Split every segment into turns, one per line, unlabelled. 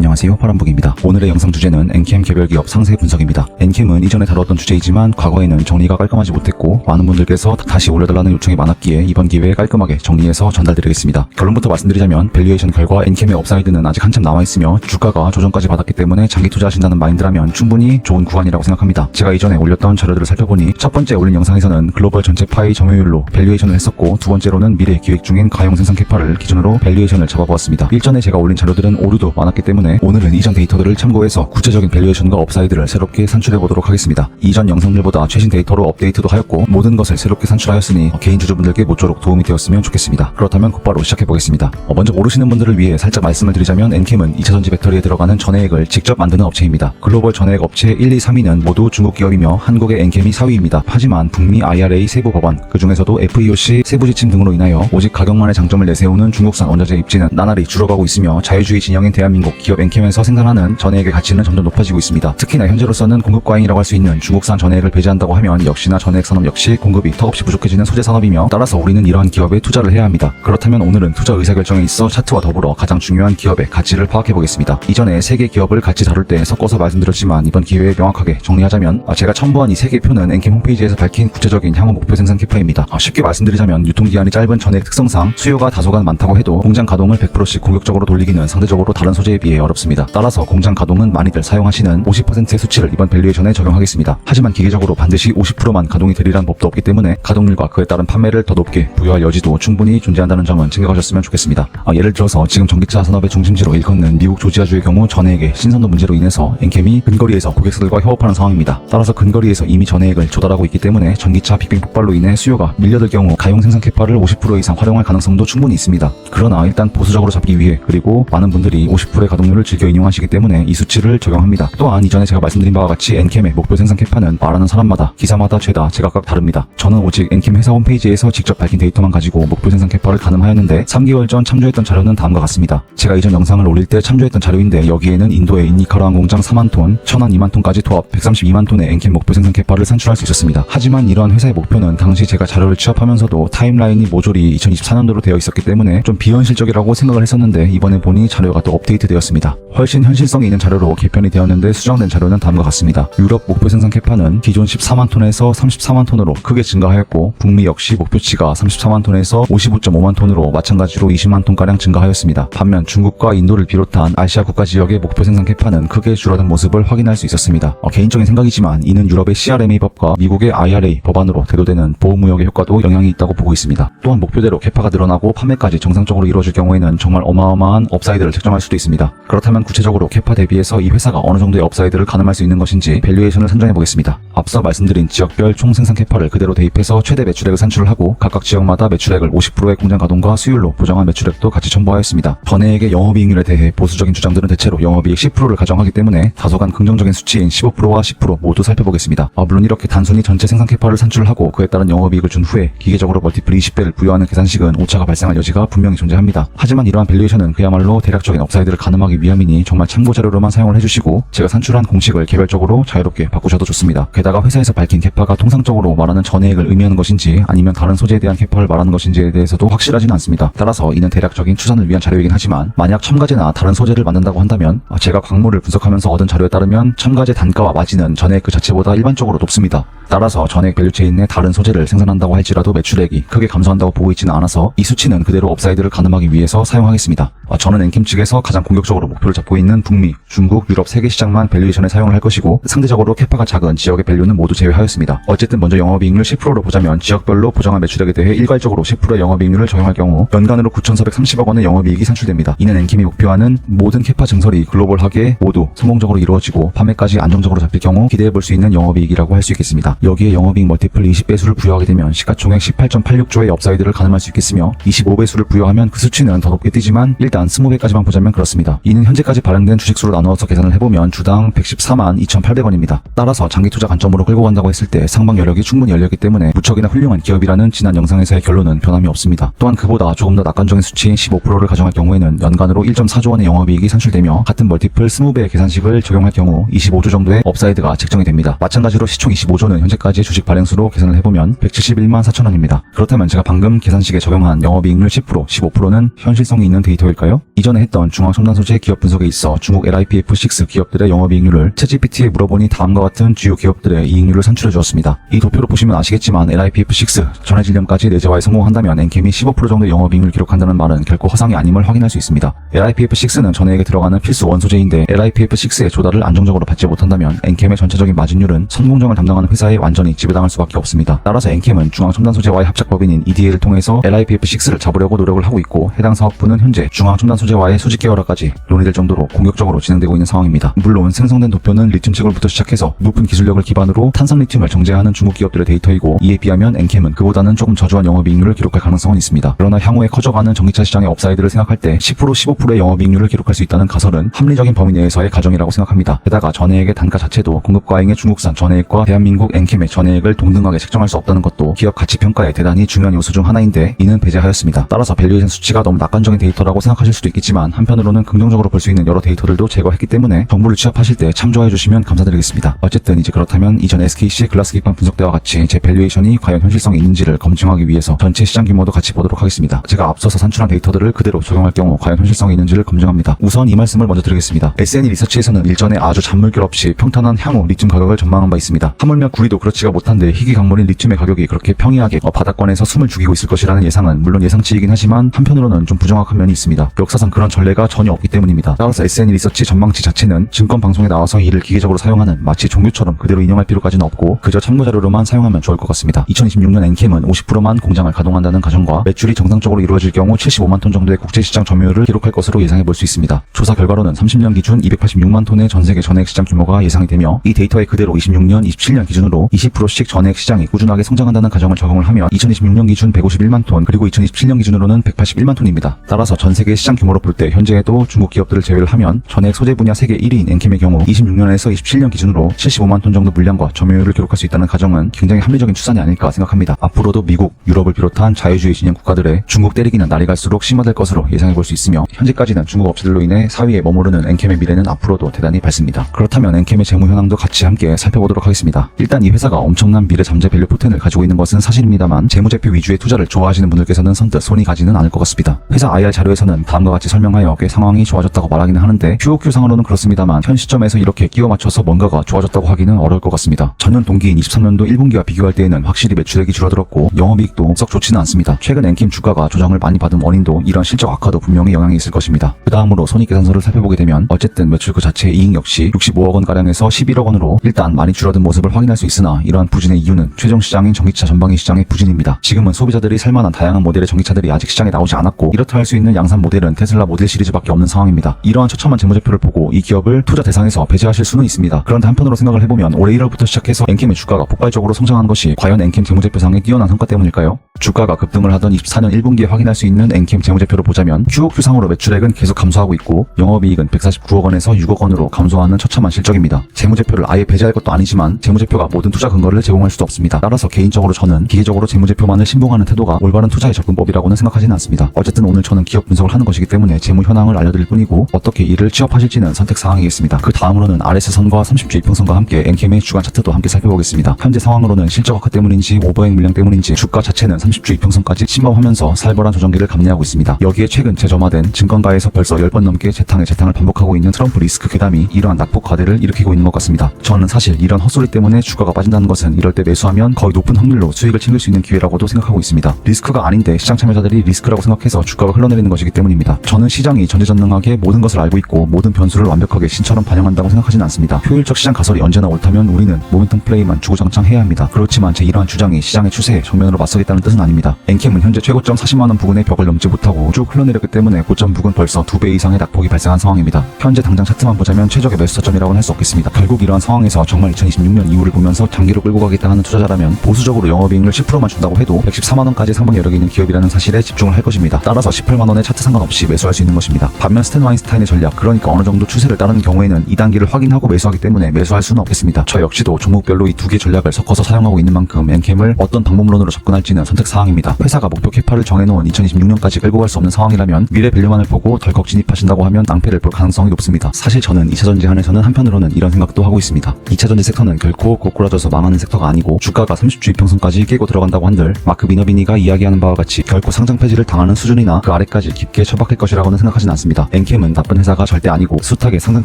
안녕하세요 파란북입니다. 오늘의 영상 주제는 엔캠 개별 기업 상세 분석입니다. 엔캠은 이전에 다뤘던 주제이지만 과거에는 정리가 깔끔하지 못했고 많은 분들께서 다시 올려달라는 요청이 많았기에 이번 기회에 깔끔하게 정리해서 전달드리겠습니다. 결론부터 말씀드리자면 밸류에이션 결과 엔캠의 업사이드는 아직 한참 남아있으며 주가가 조정까지 받았기 때문에 장기 투자하신다는 마인드라면 충분히 좋은 구간이라고 생각합니다. 제가 이전에 올렸던 자료들을 살펴보니 첫 번째 올린 영상에서는 글로벌 전체 파이 점유율로 밸류에이션을 했었고 두 번째로는 미래 기획 중인 가용 생산 캐파를 기준으로 밸류에이션을 잡아보았습니다. 일전에 제가 올린 자료들은 오류도 많았기 때문에 오늘은 이전 데이터들을 참고해서 구체적인 밸류에이션과 업사이드를 새롭게 산출해 보도록 하겠습니다. 이전 영상들보다 최신 데이터로 업데이트도 하였고 모든 것을 새롭게 산출하였으니 개인 주주분들께 모쪼록 도움이 되었으면 좋겠습니다. 그렇다면 곧바로 시작해 보겠습니다. 어, 먼저 모르시는 분들을 위해 살짝 말씀을 드리자면 엔캠은 2차전지 배터리에 들어가는 전해액을 직접 만드는 업체입니다. 글로벌 전해액 업체 1, 2, 3위는 모두 중국 기업이며 한국의 엔캠이 4위입니다. 하지만 북미 IRA 세부 법안 그 중에서도 FEOC 세부 지침 등으로 인하여 오직 가격만의 장점을 내세우는 중국산 원자재 입지는 나날이 줄어가고 있으며 자유주의 진영인 대한민국 기업 엔캠에서 생산하는 전해액의 가치는 점점 높아지고 있습니다. 특히나 현재로서는 공급 과잉이라고 할 수 있는 중국산 전해액을 배제한다고 하면 역시나 전해액 산업 역시 공급이 턱없이 부족해지는 소재 산업이며 따라서 우리는 이러한 기업에 투자를 해야 합니다. 그렇다면 오늘은 투자 의사결정에 있어 차트와 더불어 가장 중요한 기업의 가치를 파악해 보겠습니다. 이전에 세 개 기업을 같이 다룰 때 섞어서 말씀드렸지만 이번 기회에 명확하게 정리하자면 아, 제가 첨부한 이 세 개 표는 엔캠 홈페이지에서 밝힌 구체적인 향후 목표 생산 캐파입니다. 아, 쉽게 말씀드리자면 유통기한이 짧은 전액 특성상 수요가 다소간 많다고 해도 공장 가동을 100%씩 공격적으로 돌리기는 상대적으로 다른 소재에 비해 어렵습니다. 따라서 공장 가동은 많이들 사용하시는 50%의 수치를 이번 밸류에이션에 적용하겠습니다. 하지만 기계적으로 반드시 50%만 가동이 되리란 법도 없기 때문에 가동률과 그에 따른 판매를 더 높게 부여할 여지도 충분히 존재한다는 점은 챙겨가셨으면 좋겠습니다. 아, 예를 들어서 지금 전기차 산업의 중심지로 일컫는 미국 조지아주의 경우 전해액의 신선도 문제로 인해서 엔캠이 근거리에서 고객사들과 협업하는 상황입니다. 따라서 근거리에서 이미 전해액을 조달하고 있기 때문에 전기차 빅뱅 폭발로 인해 수요가 밀려들 경우 가용 생산 캐파를 50% 이상 활용할 가능성도 충분히 있습니다. 그러나 일단 보수적으로 잡기 위해 그리고 많은 분들이 50%의 가동률 을 즐겨 인용하시기 때문에 이 수치를 적용합니다. 또한 이전에 제가 말씀드린 바와 같이 엔캠의 목표 생산 캐파는 말하는 사람마다 기사마다 죄다 제각각 다릅니다. 저는 오직 엔캠 회사 홈페이지에서 직접 밝힌 데이터만 가지고 목표 생산 캐파를 가늠하였는데 3개월 전 참조했던 자료는 다음과 같습니다. 제가 이전 영상을 올릴 때 참조했던 자료인데 여기에는 인도의 인니카라한 공장 4만 톤, 천안 2만 톤까지 도합 132만 톤의 엔캠 목표 생산 캐파를 산출할 수 있었습니다. 하지만 이러한 회사의 목표는 당시 제가 자료를 취합하면서도 타임라인이 모조리 2024년도로 되어 있었기 때문에 좀 비현실적이라고 생각을 했었는데 이번에 보니 자료가 또 업데이트 되었습니다. 훨씬 현실성이 있는 자료로 개편이 되었는데 수정된 자료는 다음과 같습니다. 유럽 목표 생산 캐파는 기존 14만 톤에서 34만 톤으로 크게 증가하였고 북미 역시 목표치가 34만 톤에서 55.5만 톤으로 마찬가지로 20만 톤가량 증가하였습니다. 반면 중국과 인도를 비롯한 아시아 국가 지역의 목표 생산 캐파는 크게 줄어든 모습을 확인할 수 있었습니다. 어, 개인적인 생각이지만 이는 유럽의 CRMA 법과 미국의 IRA 법안으로 대도되는 보호무역의 효과도 영향이 있다고 보고 있습니다. 또한 목표대로 캐파가 늘어나고 판매까지 정상적으로 이루어질 경우에는 정말 어마어마한 업사이드를 책정할 수도 있습니다. 그렇다면 구체적으로 캐파 대비해서 이 회사가 어느 정도의 업사이드를 가늠할 수 있는 것인지 밸류에이션을 선정해 보겠습니다. 앞서 말씀드린 지역별 총 생산 캐파를 그대로 대입해서 최대 매출액을 산출을 하고 각각 지역마다 매출액을 50%의 공장 가동과 수율로 보정한 매출액도 같이 첨부하였습니다. 전해액의 영업이익률에 대해 보수적인 주장들은 대체로 영업이익 10%를 가정하기 때문에 다소간 긍정적인 수치인 15%와 10% 모두 살펴보겠습니다. 아, 물론 이렇게 단순히 전체 생산 캐파를 산출하고 그에 따른 영업이익을 준 후에 기계적으로 멀티플 20배를 부여하는 계산식은 오차가 발생할 여지가 분명히 존재합니다. 하지만 이러한 밸류에이션은 그야말로 대략적인 업사이드를 가늠하기 위함이니 정말 참고 자료로만 사용을 해주시고 제가 산출한 공식을 개별적으로 자유롭게 바꾸셔도 좋습니다. 게다가 회사에서 밝힌 캐파가 통상적으로 말하는 전해액을 의미하는 것인지 아니면 다른 소재에 대한 캐파를 말하는 것인지에 대해서도 확실하지는 않습니다. 따라서 이는 대략적인 추산을 위한 자료이긴 하지만 만약 첨가제나 다른 소재를 만든다고 한다면 아, 제가 광물을 분석하면서 얻은 자료에 따르면 첨가제 단가와 마진은 전해액 그 자체보다 일반적으로 높습니다. 따라서 전액 밸류체인의 다른 소재를 생산한다고 할지라도 매출액이 크게 감소한다고 보고 있지는 않아서 이 수치는 그대로 업사이드를 가늠하기 위해서 사용하겠습니다. 아, 저는 엔캠 측에서 가장 공격적으로 목표를 잡고 있는 북미, 중국, 유럽 세개 시장만 밸류에이션에 사용을 할 것이고 상대적으로 캐파가 작은 지역의 밸류는 모두 제외하였습니다. 어쨌든 먼저 영업이익률 10%로 보자면 지역별로 보정한 매출액에 대해 일괄적으로 10%의 영업이익률을 적용할 경우 연간으로 9,430억 원의 영업이익이 산출됩니다. 이는 엔캠이 목표하는 모든 캐파 증설이 글로벌하게 모두 성공적으로 이루어지고 판매까지 안정적으로 잡힐 경우 기대해 볼 수 있는 영업이익이라고 할 수 있겠습니다. 여기에 영업이익 멀티플 20배수를 부여하게 되면 시가총액 18.86조의 업사이드를 가늠할 수 있겠으며 25배수를 부여하면 그 수치는 더 높게 뛰지만 일단 20배까지만 보자면 그렇습니다. 이는 현재까지 발행된 주식수로 나누어서 계산을 해보면 주당 114만 2,800원입니다. 따라서 장기 투자 관점으로 끌고 간다고 했을 때 상방 여력이 충분히 열렸기 때문에 무척이나 훌륭한 기업이라는 지난 영상에서의 결론은 변함이 없습니다. 또한 그보다 조금 더 낙관적인 수치인 15%를 가정할 경우에는 연간으로 1.4조 원의 영업이익이 산출되며 같은 멀티플 20배의 계산식을 적용할 경우 25조 정도의 업사이드가 책정이 됩니다. 마찬가지로 시총 25조는 현재까지 주식 발행수로 계산을 해보면 171만 4천원입니다. 그렇다면 제가 방금 계산식에 적용한 영업이익률 10%, 15%는 현실성이 있는 데이터일까요? 이전에 했던 중앙 첨단 소재 기업 분석에 있어 중국 LIPF6 기업들의 영업이익률을 채찌PT에 물어보니 다음과 같은 주요 기업들의 이익률을 산출해 주었습니다. 이 도표로 보시면 아시겠지만 LIPF6 전해질념까지 내재화에 성공한다면 엔캠이 15% 정도의 영업이익률을 기록한다는 말은 결코 허상이 아님을 확인할 수 있습니다. LIPF6는 전해액에 들어가는 필수 원소재인데 LIPF6의 조달을 안정적으로 받지 못한다면 엔캠의 전체적인 마진율은 선공정을 담당하는 회사에 완전히 지배당할 수밖에 없습니다. 따라서 엔캠은 중앙 첨단 소재와의 합작법인인 EDA를 통해서 LIPF6를 잡으려고 노력을 하고 있고 해당 사업부는 현재 중앙 첨단 소재와의 수직 계열화까지 논의될 정도로 공격적으로 진행되고 있는 상황입니다. 물론 생성된 도표는 리튬 채굴부터 시작해서 높은 기술력을 기반으로 탄산 리튬을 정제하는 중국 기업들의 데이터이고 이에 비하면 엔캠은 그보다는 조금 저조한 영업이익률을 기록할 가능성은 있습니다. 그러나 향후에 커져가는 전기차 시장의 업사이드를 생각할 때 10% 15%의 영업이익률을 기록할 수 있다는 가설은 합리적인 범위 내에서의 가정이라고 생각합니다. 게다가 전해액의 단가 자체도 공급 과잉의 중국산 전해액과 대한민국 엔캠의 전해액을 동등하게 책정할 수 없다는 것도 기업 가치 평가에 대단히 중요한 요소 중 하나인데 이는 배제하였습니다. 따라서 밸류에이션 수치가 너무 낙관적인 데이터라고 생각하실 수도 있겠지만 한편으로는 긍정적으로 볼 수 있는 여러 데이터들도 제거했기 때문에 정보를 취합하실 때 참조해 주시면 감사드리겠습니다. 어쨌든 이제 그렇다면 이전 SKC의 글라스 기판 분석 때와 같이 제 밸류에이션이 과연 현실성이 있는지를 검증하기 위해서 전체 시장 규모도 같이 보도록 하겠습니다. 제가 앞서서 산출한 데이터들을 그대로 적용할 경우 과연 현실성이 있는지를 검증합니다. 우선 이 말씀을 먼저 드리겠습니다. SNE 리서치에서는 일전에 아주 잔물결 없이 평탄한 향후 리튬 가격을 전망한 바 있습니다. 하물며 구리 도 그렇지가 못한데 희귀 강물인 리튬의 가격이 그렇게 평이하게 어, 바닥권에서 숨을 죽이고 있을 것이라는 예상은 물론 예상치이긴 하지만 한편으로는 좀 부정확한 면이 있습니다. 역사상 그런 전례가 전혀 없기 때문입니다. 따라서 SNE 리서치 전망치 자체는 증권 방송에 나와서 이를 기계적으로 사용하는 마치 종교처럼 그대로 인용할 필요까지는 없고 그저 참고 자료로만 사용하면 좋을 것 같습니다. 2026년 엔캠은 50%만 공장을 가동한다는 가정과 매출이 정상적으로 이루어질 경우 75만 톤 정도의 국제시장 점유율을 기록할 것으로 예상해 볼 수 있습니다. 조사 결과로는 30년 기준 286만 톤의 전 세계 전액 시장 규모가 예상이 되며 이 데이터에 그대로 26년, 27년 기준으로 20%씩 전액 시장이 꾸준하게 성장한다는 가정을 적용을 하면 2026년 기준 151만 톤 그리고 2027년 기준으로는 181만 톤입니다. 따라서 전 세계 시장 규모로 볼 때 현재에도 중국 기업들을 제외를 하면 전액 소재 분야 세계 1위인 엔캠의 경우 26년에서 27년 기준으로 75만 톤 정도 물량과 점유율을 기록할 수 있다는 가정은 굉장히 합리적인 추산이 아닐까 생각합니다. 앞으로도 미국, 유럽을 비롯한 자유주의 진영 국가들의 중국 때리기는 날이 갈수록 심화될 것으로 예상해 볼 수 있으며 현재까지는 중국 업체들로 인해 4위에 머무르는 엔캠의 미래는 앞으로도 대단히 밝습니다. 그렇다면 엔캠의 재무 현황도 같이 함께 살펴보도록 하겠습니다. 일단 이 회사가 엄청난 미래 잠재 밸류 포텐을 가지고 있는 것은 사실입니다만 재무제표 위주의 투자를 좋아하시는 분들께서는 선뜻 손이 가지는 않을 것 같습니다. 회사 IR 자료에서는 다음과 같이 설명하여 꽤 상황이 좋아졌다고 말하기는 하는데 QOQ상으로는 그렇습니다만 현 시점에서 이렇게 끼워 맞춰서 뭔가가 좋아졌다고 하기는 어려울 것 같습니다. 전년 동기인 23년도 1분기와 비교할 때에는 확실히 매출액이 줄어들었고 영업이익도 썩 좋지는 않습니다. 최근 엔킴 주가가 조정을 많이 받은 원인도 이런 실적 악화도 분명히 영향이 있을 것입니다. 그 다음으로 손익계산서를 살펴보게 되면 어쨌든 매출 그 자체의 이익 역시 65억 원 가량에서 11억 원으로 일단 많이 줄어든 모습을 확인할 수 있 으나 이러한 부진의 이유는 최종 시장인 전기차 전방위 시장의 부진입니다. 지금은 소비자들이 살만한 다양한 모델의 전기차들이 아직 시장에 나오지 않았고 이렇다 할 수 있는 양산 모델은 테슬라 모델 시리즈밖에 없는 상황입니다. 이러한 처참한 재무제표를 보고 이 기업을 투자 대상에서 배제하실 수는 있습니다. 그런데 한편으로 생각을 해보면 올해 1월부터 시작해서 엔캠의 주가가 폭발적으로 성장한 것이 과연 엔캠 재무제표상의 뛰어난 성과 때문일까요? 주가가 급등을 하던 24년 1분기에 확인할 수 있는 엔캠 재무제표를 보자면 QOQ상으로 매출액은 계속 감소하고 있고 영업이익은 149억 원에서 6억 원으로 감소하는 처참한 실적입니다. 재무제표를 아예 배제할 것도 아니지만 재무제표가 모든 투자 근거를 제공할 수도 없습니다. 따라서 개인적으로 저는 기계적으로 재무제표만을 신봉하는 태도가 올바른 투자의 접근법이라고는 생각하지는 않습니다. 어쨌든 오늘 저는 기업 분석을 하는 것이기 때문에 재무 현황을 알려드릴 뿐이고 어떻게 이를 취업하실지는 선택 사항이겠습니다. 그 다음으로는 RS선과 30주 이평선과 함께 엔캠의 주간 차트도 함께 살펴보겠습니다. 현재 상황으로는 실적 악화 때문인지 오버행 물량 때문인지 주가 자체는 30주 이평선까지 침범하면서 살벌한 조정기를 감내하고 있습니다. 여기에 최근 재점화된 증권가에서 벌써 10번 넘게 재탕에 재탕을 반복하고 있는 트럼프 리스크 괴담이 이러한 낙폭 과대를 일으키고 있는 것 같습니다. 저는 사실 이런 헛소리 때문에 주가가 빠진다는 것은 이럴 때 매수하면 거의 높은 확률로 수익을 챙길 수 있는 기회라고도 생각하고 있습니다. 리스크가 아닌데 시장 참여자들이 리스크라고 생각해서 주가가 흘러내리는 것이기 때문입니다. 저는 시장이 전지전능하게 모든 것을 알고 있고 모든 변수를 완벽하게 신처럼 반영한다고 생각하지는 않습니다. 효율적 시장 가설이 언제나 옳다면 우리는 모멘텀 플레이만 주구장창 해야 합니다. 그렇지만 제 이러한 주장이 시장의 추세에 정면으로 맞서겠다는 뜻은 아닙니다. 엔캠은 현재 최고점 40만원 부근의 벽을 넘지 못하고 쭉 흘러내렸기 때문에 고점 부근 벌써 2배 이상의 낙폭이 발생한 상황입니다. 현재 당장 차트만 보자면 최적의 매수 타점이라고는 할 수 없겠습니다. 결국 이러한 상황에서 정말 2026년 이후를 보면서 장기로 끌고 가겠다 하는 투자자라면 보수적으로 영업이익률 10%만 준다고 해도 114만원까지 상방 여력이 있는 기업이라는 사실에 집중을 할 것입니다. 따라서 18만원의 차트 상관없이 매수할 수 있는 것입니다. 반면 스탠 와인스타인의 전략 그러니까 어느 정도 추세를 따르는 경우에는 이 단기를 확인하고 매수하기 때문에 매수할 수는 없겠습니다. 저 역시도 종목별로 이 두 개 전략을 섞어서 사용하고 있는 만큼 엔캠을 어떤 방법론으로 접근할지는 선택 사항입니다. 회사가 목표 캐파를 정해놓은 2026년까지 끌고 갈 수 없는 상황이라면 미래 밸류만을 보고 덜컥 진입하신다고 하면 낭패를 볼 가능성이 높습니다. 사실 저는 2차전지 한에서는 한편으로는 이런 생각도 하고 있습니다. 2차전지 섹터는 결코 고꾸라 져서 망하는 섹터가 아니고 주가가 30주 이평선까지 깨고 들어간다고 한들 마크 미너비니가 이야기하는 바와 같이 결코 상장 폐지를 당하는 수준이나 그 아래까지 깊게 처박힐 것이라고는 생각하진 않습니다. 엔캠은 나쁜 회사가 절대 아니고 숱하게 상장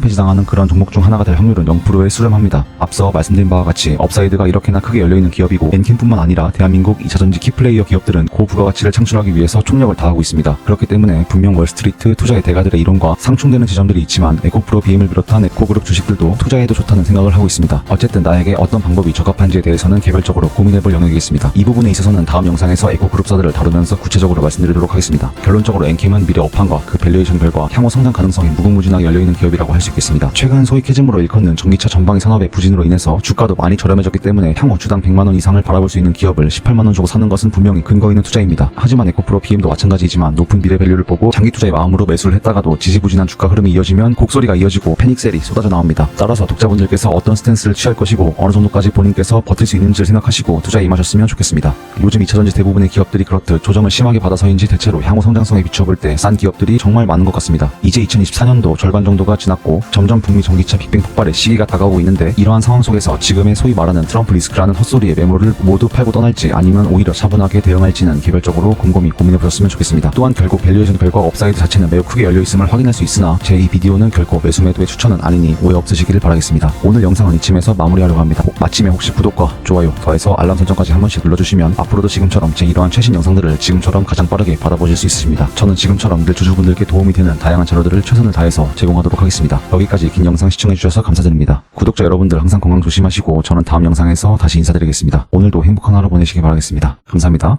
폐지당하는 그런 종목 중 하나가 될 확률은 0%에 수렴합니다. 앞서 말씀드린 바와 같이 업사이드가 이렇게나 크게 열려있는 기업이고 엔캠뿐만 아니라 대한민국 2차전지 키플레이어 기업들은 고부가가치를 창출하기 위해서 총력을 다하고 있습니다. 그렇기 때문에 분명 월스트리트 투자의 대가들의 이론과 상충되는 지점들이 있지만 에코프로 BM을 비롯한 에코그룹 주식들도 투자해도 좋다는 생각을 하고 있습니다. 어쨌든 나에게 어떤 방법 이 적합한지에 대해서는 개별적으로 고민해볼 영역이겠습니다. 이 부분에 있어서는 다음 영상에서 에코그룹사들을 다루면서 구체적으로 말씀드리도록 하겠습니다. 결론적으로 엔캠은 미래 업황과 그 밸류에이션 결과 향후 성장 가능성이 무궁무진하게 열려있는 기업이라고 할 수 있겠습니다. 최근 소위 캐즘으로 일컫는 전기차 전방위 산업의 부진으로 인해서 주가도 많이 저렴해졌기 때문에 향후 주당 100만원 이상을 바라볼 수 있는 기업을 18만원 주고 사는 것은 분명히 근거 있는 투자입니다. 하지만 에코프로 BM도 마찬가지이지만 높은 미래 밸류를 보고 장기 투자의 마음으로 매수를 했다가도 지지부진한 주가 흐름이 이어지면 곡소리가 이어지고 패닉셀이 쏟아져 나옵니다. 따라서 독자분들께서 어떤 스탠스를 취할 것이고 어느 정도까지 본인께서 버틸 수 있는지를 생각하시고 투자에 임하셨으면 좋겠습니다. 요즘 2차전지 대부분의 기업들이 그렇듯 조정을 심하게 받아서인지 대체로 향후 성장성에 비춰볼 때 싼 기업들이 정말 많은 것 같습니다. 이제 2024년도 절반 정도가 지났고 점점 북미 전기차 빅뱅 폭발의 시기가 다가오고 있는데 이러한 상황 속에서 지금의 소위 말하는 트럼프 리스크라는 헛소리의 매물을 모두 팔고 떠날지 아니면 오히려 차분하게 대응할지는 개별적으로 곰곰이 고민해 보셨으면 좋겠습니다. 또한 결국 밸류에이션 결과 업사이드 자체는 매우 크게 열려 있음을 확인할 수 있으나 제 이 비디오는 결코 매수 매도의 추천은 아니니 오해 없으시기를 바라겠습니다. 오늘 영상은 이쯤에서 마무리하려고 합니다. 마 침에 혹시 구독과 좋아요 더해서 알람 설정까지 한 번씩 눌러주시면 앞으로도 지금처럼 제 이러한 최신 영상들을 지금처럼 가장 빠르게 받아보실 수 있으십니다. 저는 지금처럼 늘 주주분들께 도움이 되는 다양한 자료들을 최선을 다해서 제공하도록 하겠습니다. 여기까지 긴 영상 시청해주셔서 감사드립니다. 구독자 여러분들 항상 건강 조심하시고 저는 다음 영상에서 다시 인사드리겠습니다. 오늘도 행복한 하루 보내시기 바라겠습니다. 감사합니다.